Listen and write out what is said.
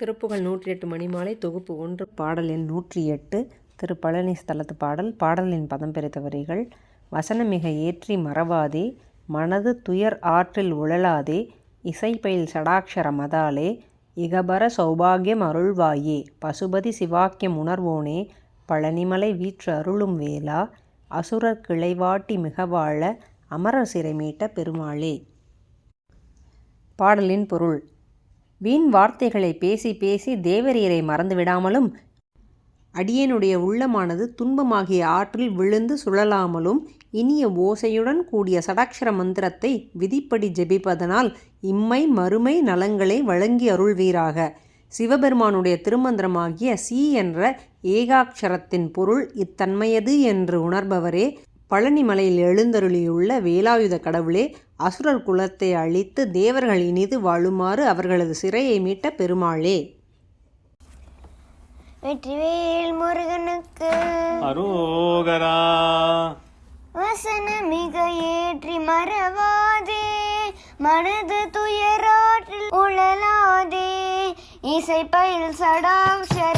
திருப்புகழ் நூற்றி எட்டு மணிமாலை தொகுப்பு ஒன்று பாடல் எண் நூற்றி எட்டு திரு பழனி ஸ்தலத்து பாடல் பாடலின் பதம் பெருத்த வரிகள் வசனமிக ஏற்றி மறவாதே மனது துயர் ஆற்றில் உழலாதே இசைப்பயில் சடாக்ஷர மதாலே இகபர சௌபாகியம் அருள்வாயே பசுபதி சிவாக்கியம் உணர்வோனே பழனிமலை வீற்று அருளும் வேளா அசுரர் கிளைவாட்டி மிகவாழ அமரர் சிறை மீட்ட பெருமாளே. பாடலின் பொருள் வீண் வார்த்தைகளை பேசி பேசி தேவரீரை மறந்துவிடாமலும் அடியனுடைய உள்ளமானது துன்பமாகிய ஆற்றில் விழுந்து சுழலாமலும் இனிய ஓசையுடன் கூடிய சடாட்சர மந்திரத்தை விதிப்படி ஜெபிப்பதனால் இம்மை மறுமை நலங்களை வழங்கி அருள்வீராக. சிவபெருமானுடைய திருமந்திரமாகிய சி என்ற ஏகாட்சரத்தின் பொருள் இத்தன்மையது என்று உணர்பவரே பழனிமலையில் எழுந்தருளியுள்ள வேலாயுத கடவுளே அசுரர் குலத்தை அழித்து தேவர்கள் இனிது வாழுமாறு அவர்களது சிறையை மீட்ட பெருமாளே. வெற்றிவேல் முருகனுக்கு அரோகரா. வசன மிக ஏற்றி மறவாதே மனது துயராற்றில் உழலாதே இசை பயில் சடாக்ஷரமதாலே